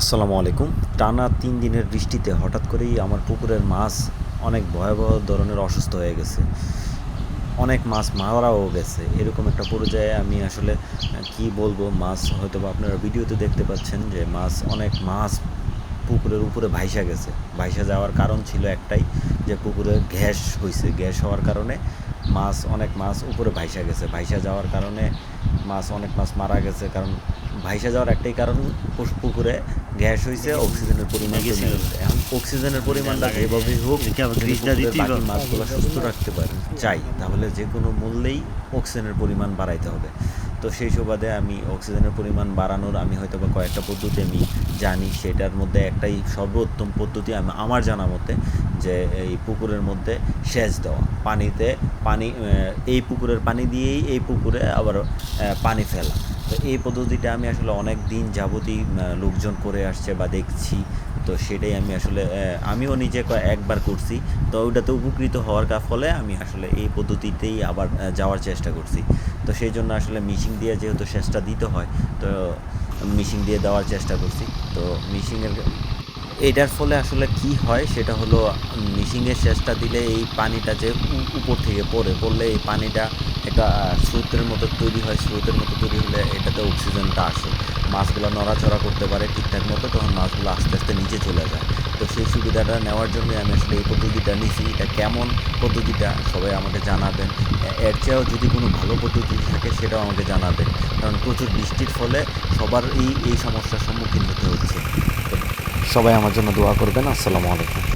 আসসালামু আলাইকুম। টানা তিন দিনের বৃষ্টিতে হঠাৎ করেই আমার পুকুরের মাছ অনেক ভয়াবহ ধরনের অসুস্থ হয়ে গেছে। অনেক মাছ মারাও গেছে। এরকম একটা পর্যায়ে আমি আসলে কি বলব, মাছ হয়তো আপনারা ভিডিওতে দেখতে পাচ্ছেন যে মাছ, অনেক মাছ পুকুরের উপরে ভাইসা গেছে। ভাইসা যাওয়ার কারণ ছিল একটাই, যে পুকুরে গ্যাস হয়েছে গ্যাস হওয়ার কারণে মাছ, অনেক মাছ উপরে ভাইসা গেছে। ভাইসা যাওয়ার কারণে মাছ, অনেক মাছ মারা গেছে। কারণ ভাইসা যাওয়ার একটাই কারণ পুকুরে গ্যাস হয়েছে অক্সিজেনের পরিমাণ এখন অক্সিজেনের পরিমাণটা যেভাবেই হোক। মাছগুলো সুস্থ রাখতে পারে চাই। তাহলে যে কোনো মূল্যেই অক্সিজেনের পরিমাণ বাড়াইতে হবে। তো সেই সুবাদে আমি অক্সিজেনের পরিমাণ বাড়ানোর আমি হয়তো বা কয়েকটা পদ্ধতি আমি জানি। সেটার মধ্যে একটাই সর্বোত্তম পদ্ধতি আমি, আমার জানা মতে যে এই পুকুরের মধ্যে সেচ দেওয়া। পানিতে পানি এই পুকুরের পানি দিয়েই এই পুকুরে আবার পানি ফেলা। তো এই পদ্ধতিটা আমি আসলে অনেক দিন যাবতই লোকজন করে আসছে বা দেখছি। তো সেটাই আমি আসলে আমিও নিজে একবার করছি। তো ওইটাতে উপকৃত হওয়ার ফলে আমি আসলে এই পদ্ধতিতেই আবার যাওয়ার চেষ্টা করছি। তো সেই জন্য আসলে মিশিং দিয়ে যেহেতু সেচটা দিতে হয়, তো মিশিং দিয়ে দেওয়ার চেষ্টা করছি। তো মিশিংয়ের এটার ফলে আসলে কি হয়, সেটা হলো মিশিংয়ের সেচটা দিলে এই পানিটা যে উপর থেকে পড়ে, পড়লে এই পানিটা একটা স্রোতের মতো তৈরি হয়। স্রোতের মতো তৈরি হলে এটাতে অক্সিজেনটা আসে। মাছগুলো নড়াচড়া করতে পারে ঠিকঠাক মতো, তখন মাছগুলো আস্তে আস্তে নিচে চলে যায়। তো সেই সুবিধাটা নেওয়ার জন্য আমি আসলে এই পদ্ধতিটা নিছি। এটা কেমন পদ্ধতিটা সবাই আমাকে জানাবেন। এর চেয়েও যদি কোনো ভালো পদ্ধতি থাকে সেটাও আমাকে জানাবেন। কারণ প্রচুর বৃষ্টির ফলে সবার এই এই সমস্যার সম্মুখীন হতে হচ্ছে। সবাই আমার জন্য দোয়া করবেন। আসসালামু আলাইকুম।